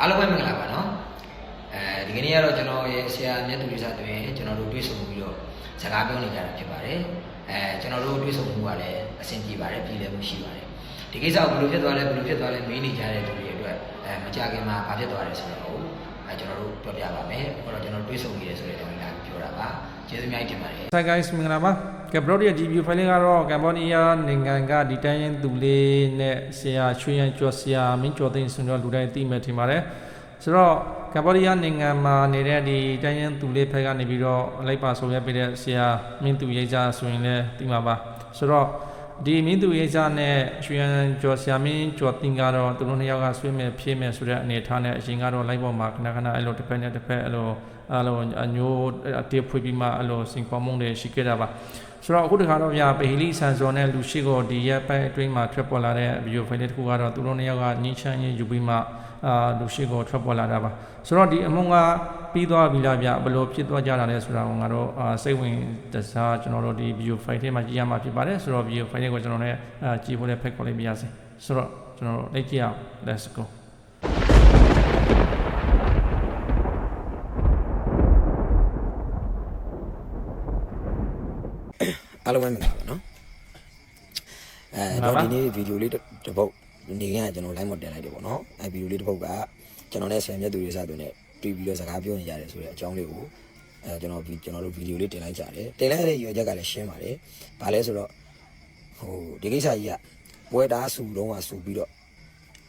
အားလုံးပဲမင်္ဂလာပါနော်အဲဒီကနေ့ကတော့ကျွန်တော်ရဲ့ဆရာမြတ်သူရိစတွင်ကျွန်တော်တို့တွေ့ဆုံပြီးတော့စကားပြောနေကြတာဖြစ်ပါတယ်အဲကျွန်တော်တို့တွေ့ဆုံမှုကလည်းအဆင်ပြေပါတယ်ပြည်လည်မှုရှိပါတယ်ဒီကိစ္စကိုဘယ်လိုဖြစ်သွားလဲဘယ်လိုဖြစ်သွားလဲမေးနေကြတဲ့သူတွေအတွက်အဲမကြခင်မှာဘာဖြစ်သွားတယ်ဆိုတော့အဲကျွန်တော်တို့ပြောပြပါမယ်အခုတော့ကျွန်တော်တွေ့ဆုံနေတယ်ဆိုတဲ့အကြောင်းလေးပြောတာပါ ကျေးဇူးအများကြီးတင်ပါတယ် Hi guys မင်္ဂလာပါကက်ဘရိုဒီယာ GPU file ကတော့ကမ်ဘောဒီးယားနိုင်ငံကဒီတိုင်းရင်သူလေးနဲ့ဆရာချွေးရန်ကျော်ဆရာမင်းကျော်သိန်းဆွန်တော့လူတိုင်းသိမယ်ထင်ပါတယ်ဆိုတော့ကမ်ဘောဒီးယားနိုင်ငံမှာနေတဲ့ဒီတိုင်းရင်သူလေးဖက်ကနေပြီးတော့လိုက်ပါဆိုရပေးတဲ့ဆရာမင်းသူရိတ်စားဆိုရင်လည်းသိမှာပါဆိုတော့ဒီမင်းသူရိတ်စားနဲ့ချွေးရန်ကျော်ဆရာမင်းကျော်သိန်းကတော့သူတို့နှစ်ယောက်ကဆွေးမဲ့ဖြည့်မဲ့ဆိုတဲ့အနေအထားနဲ့အရင်ကတော့လိုက်ပေါ်မှာခဏခဏအဲ့လိုတစ်ဖက်နဲ့တစ်ဖက်အဲ့လို အဲ့လိုအညိုးအတေးဖွေးပြီးမှအဲ့လိုစင်ပေါ်မုံတွေရှိခဲ့တာပါဆိုတော့အခုတခါတော့ဗျာပဟီလီဆန်ဇော်နဲ့လူရှိကိုဒီရက်ပိုင်းအတွင်းမှာထွက်ပေါ်လာတဲ့ဗီဒီယိုဖိုင်တစ်ခုကတော့သူတို့နှစ်ယောက်ကညှင်းချမ်းရေးယူပြီးမှအာလူရှိကိုထွက်ပေါ်လာတာပါဆိုတော့ဒီအမုံကပြီးသွားပြီလားဗျဘယ်လိုဖြစ်သွားကြတာလဲဆိုတာကိုငါတို့အာစိတ်ဝင်တစားကျွန်တော်တို့ဒီဗီဒီယိုဖိုင်ထဲမှာကြည့်ရမှာဖြစ်ပါတယ်ဆိုတော့ဗီဒီယိုဖိုင်လေးကိုကျွန်တော်လည်းအာကြည့်ဖို့လည်းဖက်ခေါ်လိုက်ပါရစေဆိုတော့ကျွန်တော်တို့လိုက်ကြည့်အောင် let's go အားလုံးပဲမင်္ဂလာပါနော်အဲတော့ဒီနေ့ဗီဒီယိုလေးတစ်ပုတ်နေကကျွန်တော် live မတင်လိုက်တယ်ပေါ့နော်အဲဗီဒီယိုလေးတစ်ပုတ်ကကျွန်တော်နဲ့ဆယ်မြတ်သူတွေစသွင်းနဲ့တွေ့ပြီးတော့စကားပြောနေကြတယ်ဆိုတဲ့အကြောင်းလေးကိုအဲကျွန်တော်ကျွန်တော်တို့ဗီဒီယိုလေးတင်လိုက်ကြတယ်တင်လိုက်တဲ့ရွေချက်ကလည်းရှင်းပါတယ်ဘာလဲဆိုတော့ဟိုဒီကိစ္စကြီးကပွဲတားဆူတော့ကဆူပြီးတော့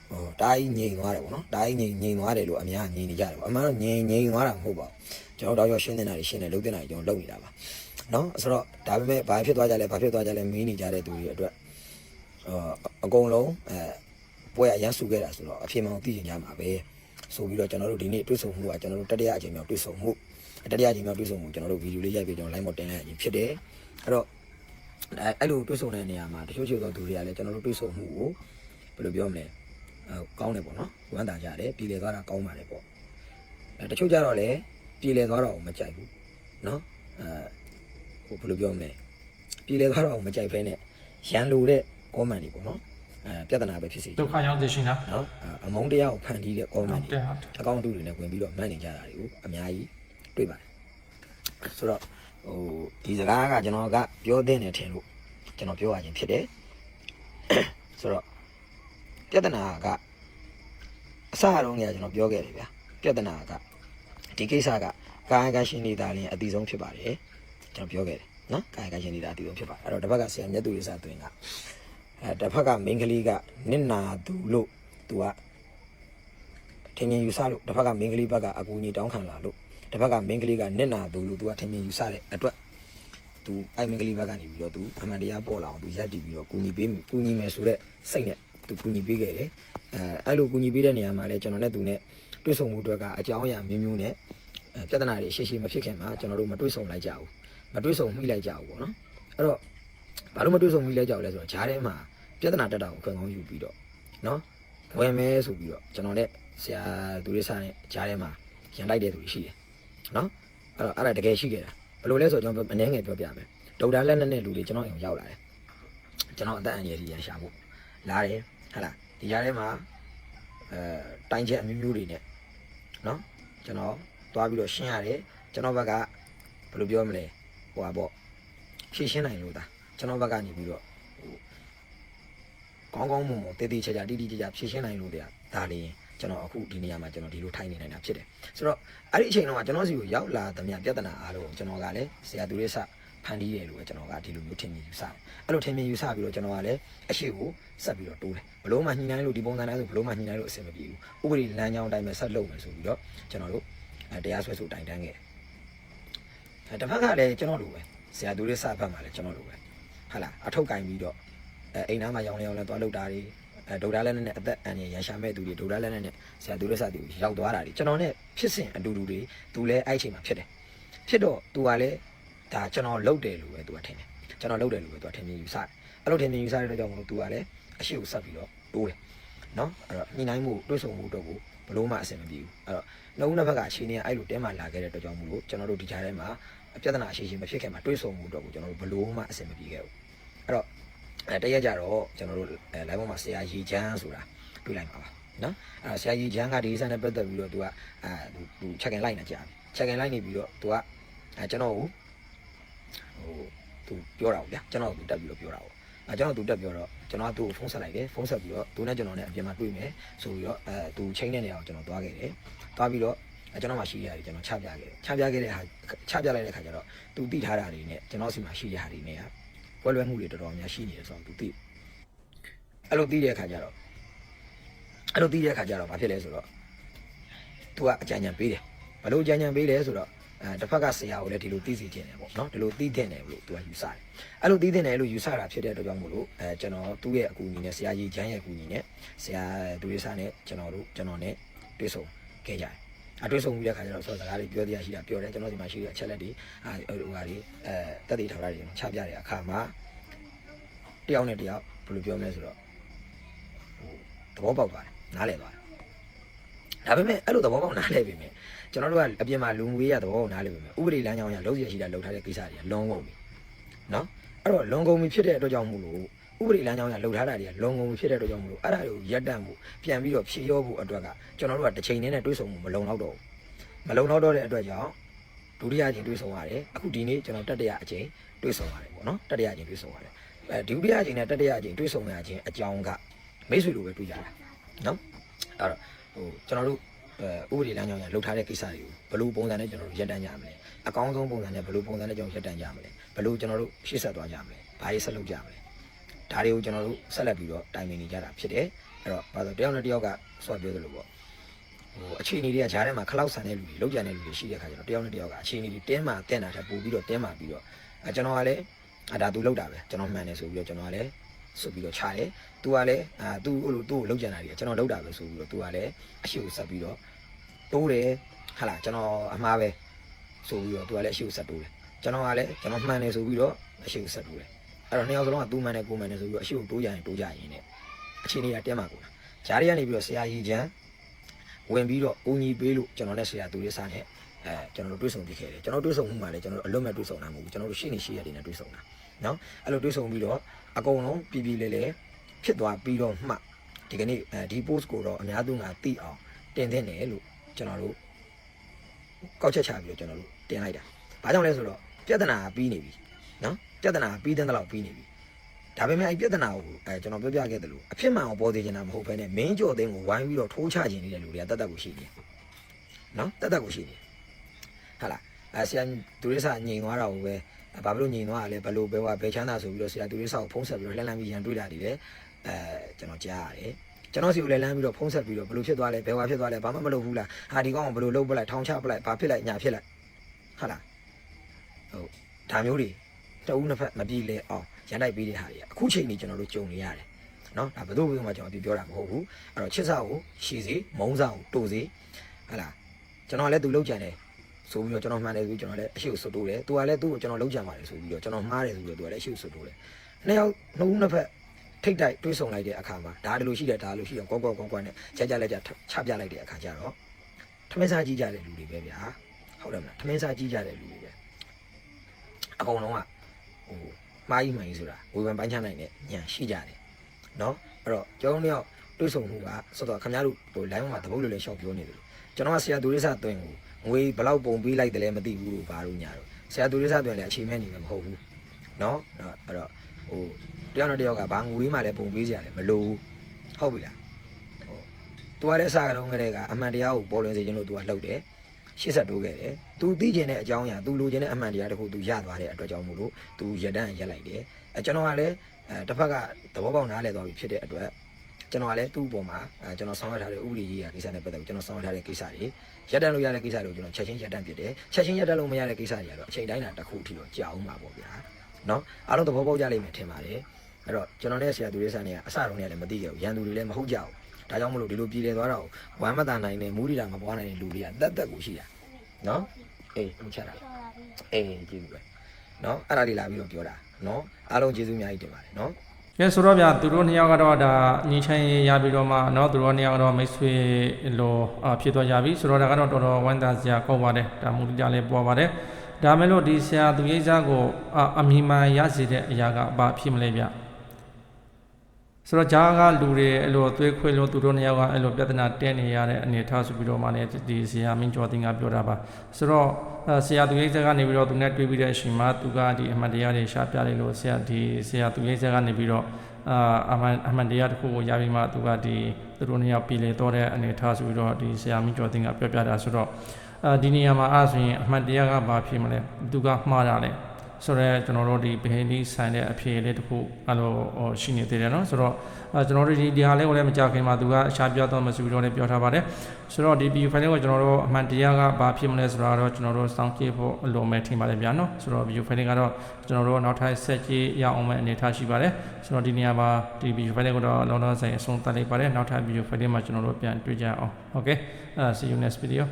ဟိုတားကြီးငြိမ်သွားတယ်ပေါ့နော်တားကြီးငြိမ်ငြိမ်သွားတယ်လို့အများငြိမ်နေကြတယ်ပေါ့အမှန်တော့ငြိမ်ငြိမ်သွားတာမဟုတ်ပါဘူးကျွန်တော်တော့ရှင်းနေတာရှင်းတယ်လုံးတင်တာကျွန်တော်လုပ်နေတာပါ နော်ဆိုတော့ဒါပေမဲ့ဘာဖြစ်သွားကြလဲဘာဖြစ်သွားကြလဲမင်းနေကြတဲ့သူတွေအတွက်အာအကုန်လုံးအဲပွဲအရန်ဆူခဲ့တာဆိုတော့အဖြစ်မှန်သိချင်ကြမှာပဲဆိုပြီးတော့ကျွန်တော်တို့ဒီနေ့တွေ့ဆုံမှုကကျွန်တော်တို့တတိယအကြိမ်မြောက်တွေ့ဆုံမှုတတိယအကြိမ်မြောက်တွေ့ဆုံမှုကျွန်တော်တို့ဗီဒီယိုလေးရိုက်ပြီးကျွန်တော် live မတင်လိုက်ရင်ဖြစ်တယ်အဲ့တော့အဲအဲ့လိုတွေ့ဆုံတဲ့နေရာမှာတချို့ချို့သောသူတွေကလည်းကျွန်တော်တို့တွေ့ဆုံမှုကိုဘယ်လိုပြောမလဲအဲကောင်းတယ်ပေါ့နော်ဝမ်းသာကြတယ်ပြည်လည်သွားတာကောင်းပါတယ်ပေါ့အဲတချို့ကြတော့လည်းပြည်လည်သွားတာကိုမကြိုက်ဘူးနော်အဲ ဟိုဘယ်လိုပြောမလဲပြည်လည်သွားတာကိုမကြိုက်ဖဲနဲ့ရန်လိုတဲ့ comment တွေပေါ့နော်အဲပြဿနာပဲဖြစ်စေချင်ဒုက္ခရောက်စေရှင်လားနော်အမုန်းတရားကိုဖန်တီးတဲ့ comment ဟုတ်တတွေယ်ဟုတ်တယ်အကောင့်တူတွေနဲ့ဝင်ပြီးတော့မှတ်နေကြတာတွေကိုအများကြီးတွေ့ပါတယ်ဆိုတော့ဟိုဒီစကားကကျွန်တော်ကပြောတဲ့နေထင်လို့ကျွန်တော်ပြောရခြင်းဖြစ်တယ်ဆိုတော့ပြဿနာကအစအရုံးကကျွန်တော်ပြောခဲ့တယ်ဗျာပြဿနာကဒီကိစ္စကကာယကရှင်နေတာလည်းအတိဆုံးဖြစ်ပါတယ် ကျွန်တော်ပြောခဲ့တယ်နော်ကာယကရှင်နေတာအတိဆုံးဖြစ်ပါတယ်အဲ့တော့တစ်ဘက်ကဆရာမြတ်သူရေးစာသွင်းကအဲတစ်ဖက်ကမိန်းကလေးကနစ်နာသူလို့သူကထင်မြင်ယူဆလို့တစ်ဖက်ကမင်းကလေးဘက်ကအကူအညီတောင်းခံလာလို့တစ်ဖက်ကမင်းကလေးကနစ်နာသူလို့သူကထင်မြင်ယူဆတဲ့အတွက်သူအဲ့မင်းကလေးဘက်ကနေပြီးတော့သူအမှန်တရားပေါ်လာအောင်သူရက်တည်ပြီးတော့ကူညီပေးကူညီမယ်ဆိုတဲ့စိတ်နဲ့သူကူညီပေးခဲ့တယ်အဲအဲ့လိုကူညီပေးတဲ့နေရာမှာလည်းကျွန်တော်နဲ့သူနဲ့တွေ့ဆုံမှုတွေကအကြောင်းအရာမျိုးမျိုးနဲ့အဲပြဿနာတွေရှေ့ရှေ့မဖြစ်ခင်မှာကျွန်တော်တို့မတွေ့ဆုံလိုက်ကြဘူး မတွေ့ဆုံမိလိုက်ကြဘူးပေါ့နော်အဲ့တော့ဘာလို့မတွေ့ဆုံမိလိုက်ကြဘူးလဲဆိုတော့ဂျားထဲမှာပြဿနာတက်တာကိုခံကောင်းယူပြီးတော့နော်ဝင်မဲဆိုပြီးတော့ကျွန်တော်နဲ့ဆရာသူလေးစားနဲ့ကြားထဲမှာရန်လိုက်တဲ့သူတွေရှိတယ်နော်အဲ့တော့အဲ့ဒါတကယ်ရှိခဲ့တာဘယ်လိုလဲဆိုတော့ကျွန်တော်အနည်းငယ်ပြောပြမယ်ဒေါက်တာလက်နဲ့နဲ့လူတွေကျွန်တော်အိမ်ရောက်လာတယ်ကျွန်တော်အသက်အန္တရာယ်ကြီးရန်ရှာဖို့လာတယ်ဟဟလားဒီကြားထဲမှာအဲတိုင်ချက်အမျိုးမျိုးတွေနဲ့နော်ကျွန်တော်သွားပြီးတော့ရှင်းရတယ်ကျွန်တော်ဘက်ကဘယ်လိုပြောမလဲ ဟိုပါပေါ့ဖြည့်ရှင်းနိုင်လို့ဒါကျွန်တော်ဘက်ကနေပြီးတော့ကောင်းကောင်းမွန်မွန်တည်တည်ချာချာတိတိကျကျဖြည့်ရှင်းနိုင်လို့တရားဒါလေးရင်ကျွန်တော်အခုဒီနေရာမှာကျွန်တော်ဒီလိုထိုင်နေနိုင်တာဖြစ်တယ်ဆိုတော့အဲ့ဒီအချိန်တော့ကျွန်တော်စီကိုရောက်လာသမျှပြဿနာအားလုံးကျွန်တော်ကလည်းဆရာသူလေးစဖန်တီးတယ်လို့ပဲကျွန်တော်ကဒီလိုမျိုးထင်မြင်ယူဆတယ်အဲ့လိုထင်မြင်ယူဆပြီးတော့ကျွန်တော်ကလည်းအရှိကိုဆက်ပြီးတော့တိုးတယ်ဘလို့မှညှိနှိုင်းလို့ဒီပုံစံတိုင်းဆိုဘလို့မှညှိနှိုင်းလို့အဆင်မပြေဘူးဥပဒေလမ်းကြောင်းအတိုင်းပဲဆက်လုပ်မယ်ဆိုပြီးတော့ကျွန်တော်တို့အဲတရားစွဲဆိုတိုင်တန်းခဲ့တယ်အဲ တစ်ဖက်ကလည်းကျွန်တော်လိုပဲဆရာသူလေးစဖတ်မှလည်းကျွန်တော်လိုပဲဟာလားအထုပ်ကင်ပြီးတော့အဲအိမ်သားမှာရောင်းလဲရောင်းလဲသွားလောက်တာတွေအဲဒုဒာလက်နဲ့အသက်အန္တရာယ်ရန်ရှာမဲ့သူတွေဒုဒာလက်နဲ့ဆရာသူလက်စသူရောက်သွားတာတွေကျွန်တော်နဲ့ဖြစ်စဉ်အတူတူတွေသူလည်းအဲ့အချိန်မှာဖြစ်တယ်ဖြစ်တော့သူကလည်းဒါကျွန်တော်လုပ်တယ်လို့ပဲသူကထင်တယ်ကျွန်တော်လုပ်တယ်လို့ပဲသူကထင်မြင်ယူဆတယ်အဲ့လိုထင်မြင်ယူဆတဲ့အတွက်ကြောင့်မလို့သူကလည်းအရှိကိုဆက်ပြီးတော့တိုးတယ် နော်အဲ့တော့ညှိနှိုင်းမှုတွေးဆုံမှုတော့ကိုဘလို့မှအဆင်မပြေဘူးအဲ့တော့နှစ်ဦးနှစ်ဘက်ကအခြေအနေအဲ့လိုတင်းမာလာခဲ့တဲ့အတွက်ကြောင့်မို့လို့ကျွန်တော်တို့ဒီကြားထဲမှာပြဿနာအခြေရှင်မဖြစ်ခင်မှာတွေးဆုံမှုတော့ကိုကျွန်တော်တို့ဘလို့မှအဆင်မပြေခဲ့ဘူးအဲ့တော့အဲတရက်ကြတော့ကျွန်တော်တို့အဲ live မှာဆရာရေချမ်းဆိုတာတွေ့လိုက်ပါပါနော်အဲဆရာရေချမ်းကဒီစံနဲ့ပတ်သက်ပြီးတော့သူကအဲသူ check in လိုက်နေကြပြီ check in လိုက်နေပြီးတော့သူကအဲကျွန်တော်ကိုဟိုသူပြောတာပေါ့ဗျာကျွန်တော်ကိုတက်ပြီးတော့ပြောတာပေါ့ အဲကျွန်တော်သူတက်ပြောတော့ကျွန်တော်သူ့ကိုဖုန်းဆက်လိုက်တယ်ဖုန်းဆက်ပြီးတော့သူနဲ့ကျွန်တော်နဲ့အပြင်မှာတွေ့မယ်ဆိုပြီးတော့အဲသူချိန်တဲ့နေရာကိုကျွန်တော်သွားခဲ့တယ်သွားပြီးတော့ကျွန်တော်မှရှိရတယ်ကျွန်တော်ချပြခဲ့ချပြခဲ့တဲ့ဟာချပြလိုက်တဲ့ခါကျတော့သူတိထားတာတွေနဲ့ကျွန်တော်စီမှာရှိရတာတွေနဲ့ဝက်လွဲမှုတွေတော်တော်များရှိနေတယ်ဆိုတော့သူတိအဲ့လိုတိတဲ့ခါကျတော့အဲ့လိုတိတဲ့ခါကျတော့ဘာဖြစ်လဲဆိုတော့သူကအကြံဉာဏ်ပေးတယ်ဘလို့အကြံဉာဏ်ပေးလဲဆိုတော့ အဲတစ်ဖက်ကဆရာကိုလည်းဒီလိုသိစီခြင်းတယ်ပေါ့နော်ဒီလိုသိတဲ့တယ်လို့ तू ကယူဆတယ်အဲ့လိုသိတဲ့တယ်လို့ယူဆတာဖြစ်တဲ့အတွက်ကြောင့်မို့လို့အဲကျွန်တော်သူ့ရဲ့အကူအညီနဲ့ဆရာကြီးချမ်းရဲ့အကူအညီနဲ့ဆရာဒူရစာနဲ့ကျွန်တော်တို့ကျွန်တော်နဲ့တွေ့ဆုံခဲ့ကြတယ်အတွေ့ဆုံပြီးတဲ့ခါကျတော့ဆောစကားတွေပြောတရားရှိတာပြောတယ်ကျွန်တော်ဒီမှာရှိတဲ့အချက်လက်တွေအဲဟိုဟာတွေအဲတက်တည်ထောက်တာတွေချပြတဲ့အခါမှာတယောက်နဲ့တယောက်ဘယ်လိုပြောမလဲဆိုတော့ဟိုသဘောပေါက်သွားတယ်နားလည်သွားတယ်ဒါပေမဲ့အဲ့လိုသဘောပေါက်နားလည်ပြီမြင် ကျွန်တော်တို့ကအပြင်မှာလူငွေရသဘောပေါက်နားလည်ပြီမြင်ဥပဒေလမ်းကြောင်းအရလုံးစီရရှိတာလုံထားတဲ့ကိစ္စတွေကလွန်ကုန်ပြီနော်အဲ့တော့လွန်ကုန်ပြီဖြစ်တဲ့အတွက်ကြောင့်မို့လို့ဥပဒေလမ်းကြောင်းအရလုံထားတာတွေကလွန်ကုန်ပြီဖြစ်တဲ့အတွက်ကြောင့်မို့လို့အဲ့ဒါတွေကိုရပ်တန့်ဖို့ပြန်ပြီးတော့ဖြေရောဖို့အတွက်ကကျွန်တော်တို့ကတစ်ချိန်နဲ့တွေးဆုံမှုမလုံလောက်တော့ဘူးမလုံလောက်တော့တဲ့အတွက်ကြောင့်ဒုတိယအချိန်တွေးဆုံရတယ်အခုဒီနေ့ကျွန်တော်တတိယအချိန်တွေးဆုံရတယ်ပေါ့နော်တတိယအချိန်တွေးဆုံရတယ်အဲဒုတိယအချိန်နဲ့တတိယအချိန်တွေးဆုံရခြင်းအကြောင်းကမိတ်ဆွေလိုပဲတွေးကြတာနော်အဲ့တော့ဟိုကျွန်တော်တို့အဲ ဥပဒေလမ်းကြောင်းရလှုပ်ထားတဲ့ကိစ္စတွေကိုဘယ်လိုပုံစံနဲ့ကျွန်တော်တို့ရပ်တန့်ကြမလဲအကောင်းဆုံးပုံစံနဲ့ဘယ်လိုပုံစံနဲ့ကျွန်တော်ရပ်တန့်ကြမလဲဘယ်လိုကျွန်တော်တို့ရှေ့ဆက်သွားကြမလဲဘာတွေဆက်လုပ်ကြမလဲဒါတွေကိုကျွန်တော်တို့ဆက်လက်ပြီးတော့တိုင်ပင်နေကြတာဖြစ်တယ်အဲ့တော့ဘာလို့တယောက်နဲ့တယောက်ကဆွပြောသလိုပေါ့ဟိုအခြေအနေတွေကဂျားထဲမှာခလောက်ဆန်တဲ့လူတွေလောက်ကြံတဲ့လူတွေရှိတဲ့ခါကျတော့တယောက်နဲ့တယောက်ကအခြေအနေတွေတင်းမာတက်တာထပ်ပို့ပြီးတော့တင်းမာပြီးတော့အဲကျွန်တော်ကလည်းအဒါသူလောက်တာပဲကျွန်တော်မှန်တယ်ဆိုပြီးတော့ကျွန်တော်ကလည်းဆိုပြီးတော့ခြားတယ်။ तू ကလည်းအာ तू ဟိုလိုသူ့ကိုလောက်ကြံတာတွေကျွန်တော်လောက်တာပဲဆိုပြီးတော့ तू ကလည်းအရှိကိုဆက်ပြီးတော့ တိုးတယ်ဟာလားကျွန်တော်အမှားပဲဆိုပြီးတော့ तू ကလည်းအရှိကိုဆက်တိုးတယ်။ကျွန်တော်ကလည်းကျွန်တော်မှန်တယ်ဆိုပြီးတော့အရှိကိုဆက်တိုးတယ်။အဲ့တော့နှစ်ယောက်စလုံးက तू မှန်တယ်ကိုမှန်တယ်ဆိုပြီးတော့အရှိကိုတိုးကြရင်တိုးကြရင်နဲ့အချိန်တွေကတင်းမာကုန်တာ။ဂျားတွေကနေပြီးတော့ဆရာကြီးချမ်းဝင်ပြီးတော့အုံကြီးပေးလို့ကျွန်တော်နဲ့ဆရာသူလေးစားနဲ့အဲကျွန်တော်တို့တွေ့ဆုံပြီးခဲ့တယ်ကျွန်တော်တွေ့ဆုံမှုမှာလည်းကျွန်တော်တို့အလွတ်မဲ့တွေ့ဆုံတာမဟုတ်ဘူးကျွန်တော်တို့ရှိနေရှိရတဲ့နဲ့တွေ့ဆုံတာနော်အဲ့လိုတွေ့ဆုံပြီးတော့အကုန်လုံးပြည်ပြည်လေးလေးဖြစ်သွားပြီးတော့မှဒီကနေ့အဲဒီ post ကိုတော့အများသူငါသိအောင်တင်သင့်တယ်လို့ ကျွန်တော်တို့ကောက်ချက်ချပြီးတော့ကျွန်တော်တို့တင်လိုက်တာဘာကြောင့်လဲဆိုတော့ပြဿနာကပြီးနေပြီနော်ပြဿနာကပြီးတဲ့လောက်ပြီးနေပြီဒါပေမဲ့အဲ့ပြဿနာကိုအဲကျွန်တော်ပြောပြခဲ့တယ်လို့အဖြစ်မှန်ကိုပေါ်သေးချင်တာမဟုတ်ဘဲနဲ့မင်းကြော်သိန်းကိုဝိုင်းပြီးတော့ထိုးချခြင်းနေတဲ့လူတွေကတတ်တတ်ကိုရှိနေတယ်နော်တတ်တတ်ကိုရှိနေတယ်ဟာလားအဲဆရာသူရိစာညင်သွားတာကိုပဲဘာဖြစ်လို့ညင်သွားတာလဲဘယ်လိုပဲဝဘယ်ချမ်းသာဆိုပြီးတော့ဆရာသူရိစာကိုဖုံးဆက်ပြီးတော့လှမ်းလှမ်းပြီးရန်တွေးတာတွေလည်းအဲကျွန်တော်ကြားရတယ် ကျွန်တော်စီကိုလည်းလမ်းပြီးတော့ဖုံးဆက်ပြီးတော့ဘယ်လိုဖြစ်သွားလဲဘယ်ဝါဖြစ်သွားလဲဘာမှမလုပ်ဘူးလားဟာဒီကောင်ကဘယ်လိုလုပ်ပလိုက်ထောင်ချပလိုက်ဘာဖြစ်လိုက်ညာဖြစ်လိုက်ဟာလားဟုတ်ဒါမျိုးတွေတအူးနှစ်ဖက်မပြေလဲအောင်ရန်တိုက်ပေးတဲ့ဟာတွေအခုချိန်ကြီးကျွန်တော်တို့ကြုံနေရတယ်နော်ဒါဘယ်သူဘယ်သူမှကျွန်တော်ပြပြောတာမဟုတ်ဘူးအဲ့တော့ချစ်စာကိုရှည်စေမုံစာကိုတိုးစေဟာလားကျွန်တော်လည်းသူလောက်ကြံတယ်ဆိုပြီးတော့ကျွန်တော်မှန်တယ်ဆိုပြီးကျွန်တော်လည်းအရှိကိုစွတ်တိုးတယ်သူကလည်းသူ့ကိုကျွန်တော်လောက်ကြံပါတယ်ဆိုပြီးတော့ကျွန်တော်မှားတယ်ဆိုပြီးတော့သူကလည်းအရှိကိုစွတ်တိုးတယ်နှစ်ယောက်နှစ်ဦးနှစ်ဖက် ထိတ်တိုက်တွေးဆုံလိုက်တဲ့အခါမှာဒါတလို့ရှိတယ်ဒါလို့ရှိတယ်ကောကောကောကောနဲ့ကြကြလက်ကြချပြလိုက်တဲ့အခါကျတော့ထမင်းစားကြီးကြတဲ့လူတွေပဲဗျာဟုတ်တယ်မလားထမင်းစားကြီးကြတဲ့လူတွေပဲအကုန်လုံးကဟိုမှားကြီးမှန်ကြီးဆိုတာဝေဖန်ပိုင်းချနိုင်တဲ့ညံရှိကြတယ်နော်အဲ့တော့ကျောင်းတယောက်တွေးဆုံမှုကဆိုတော့ခင်ဗျားတို့ဟို line မှာတပုတ်လိုလေးရှောက်ပြောနေတယ်ကျွန်တော်ကဆရာသူရိစသွင်းကိုငွေဘလောက်ပုံပေးလိုက်တယ်လဲမသိဘူးလို့ဘာလို့ညာတော့ဆရာသူရိစသွင်းလည်းအချိန်မဲ့နေမှာမဟုတ်ဘူးနော်အဲ့တော့ဟို တယောက်နဲ့တယောက်ကဘာငွေမှလည်းပုံပေးကြရတယ်မလို့ဟုတ်ပြီလားဟိုသူကလည်းအစကတော့ကလေးကအမှန်တရားကိုပေါ်လွင်စေခြင်းလို့သူကလှုပ်တယ်ရှေ့ဆက်တိုးခဲ့တယ်။ तू သိကျင်တဲ့အကြောင်းအရာ तू လိုချင်တဲ့အမှန်တရားတခု तू ရသွားတဲ့အတွက်ကြောင့်မို့လို့ तू ရဒန်းရက်လိုက်တယ်။အဲကျွန်တော်ကလည်းအဲတစ်ဖက်ကသဘောပေါက်နားလည်သွားပြီဖြစ်တဲ့အတွက်ကျွန်တော်ကလည်းသူ့အပေါ်မှာအဲကျွန်တော်ဆောင်ရွက်ထားတဲ့ဥပဒေရေးရာကိစ္စနဲ့ပတ်သက်ပြီးကျွန်တော်ဆောင်ရွက်ထားတဲ့ကိစ္စတွေရက်တန်းလို့ရတဲ့ကိစ္စတွေကိုကျွန်တော်ချက်ချင်းရက်တန်းဖြစ်တယ်။ချက်ချင်းရက်တန်းလို့မရတဲ့ကိစ္စတွေကတော့အချိန်တိုင်းတာတစ်ခုထိတော့ကြာအောင်ပါပေါ့ဗျာ။နော်အားလုံးသဘောပေါက်ကြလိမ့်မယ်ထင်ပါတယ်။ အဲ့တော့ကျွန်တော်နဲ့ဆရာသူလေးဆန်းနေကအစတုန်းကလည်းမသိကြဘူး။ရန်သူတွေလည်းမဟုတ်ကြဘူး။ဒါကြောင့်မလို့ဒီလိုပြည်လည်သွားတော့ဝမ်းမသာနိုင်တဲ့မူးရီတာမပွားနိုင်တဲ့လူတွေကတက်တက်ကိုရှိတာ။နော်အေးမချက်တာ။အေးကျေးဇူးပဲ။နော်အဲ့ဒါလေးလာပြီးတော့ပြောတာနော်အားလုံးကျေးဇူးအများကြီးတင်ပါတယ်နော် ကဲဆိုတော့ဗျာသူတို့နှစ်ယောက်ကတော့ဒါညီချင်းရပြီးတော့မှเนาะသူတို့နှစ်ယောက်ကတော့မိတ်ဆွေလိုအာဖြစ်သွားကြပြီဆိုတော့ဒါကတော့တော်တော်ဝမ်းသာစရာကောင်းပါတယ်ဒါမူကြလည်းပေါ်ပါတယ်ဒါမဲ့လို့ဒီဆရာသူရိတ်စားကိုအာအမိမှန်ရစေတဲ့အရာကဘာဖြစ်မလဲဗျ ဆိုတော့ဂျားကလူတွေအဲ့လိုသွေးခွေလို့သူတို့နှစ်ယောက်ကအဲ့လိုပြဿနာတက်နေရတဲ့အနေထားဆိုပြီးတော့မှလည်းဒီဆရာမင်းကျော်တင်ကပြောတာပါဆိုတော့အဲဆရာသူရိတ်ဆက်ကနေပြီးတော့သူနဲ့တွေ့ပြီးတဲ့အချိန်မှာသူကဒီအမှန်တရားတွေရှားပြလိုက်လို့ဆရာဒီဆရာသူရိတ်ဆက်ကနေပြီးတော့အာအမှန်အမှန်တရားတစ်ခုကိုရပြီးမှသူကဒီသူတို့နှစ်ယောက်ပြည်လေတော့တဲ့အနေထားဆိုပြီးတော့ဒီဆရာမင်းကျော်တင်ကပြောပြတာဆိုတော့အဲဒီနေရာမှာအဲ့ဆိုရင်အမှန်တရားကဘာဖြစ်မလဲသူကမှားတာလေ ဆိုတော့ကျွန်တော်တို့ဒီဘဟင်းဒီဆိုင်တဲ့အဖြေလေးတစ်ခုအဲ့လိုဟိုရှိနေသေးတယ်เนาะဆိုတော့အဲကျွန်တော်တို့ဒီဒီဟာလေးကိုလည်းမကြခင်မှာသူကအရှာပြောတော့မဆိုပြီးတော့လည်းပြောထားပါတယ်ဆိုတော့ဒီ view file လေးကိုကျွန်တော်တို့အမှန်တရားကဘာဖြစ်မလဲဆိုတာတော့ကျွန်တော်တို့စောင့်ကြည့်ဖို့အလိုမဲ့ထင်ပါတယ်ဗျာเนาะဆိုတော့ view file လေးကတော့ကျွန်တော်တို့နောက်ထပ်ဆက်ကြည့်ရအောင်မဲ့အနေထားရှိပါတယ်ဆိုတော့ဒီနေရာမှာဒီ view file လေးကိုတော့လုံးလုံးဆိုင်အဆုံးသတ်လိုက်ပါတယ်နောက်ထပ် view file လေးမှာကျွန်တော်တို့ပြန်တွေ့ကြအောင် okay uh, see you next video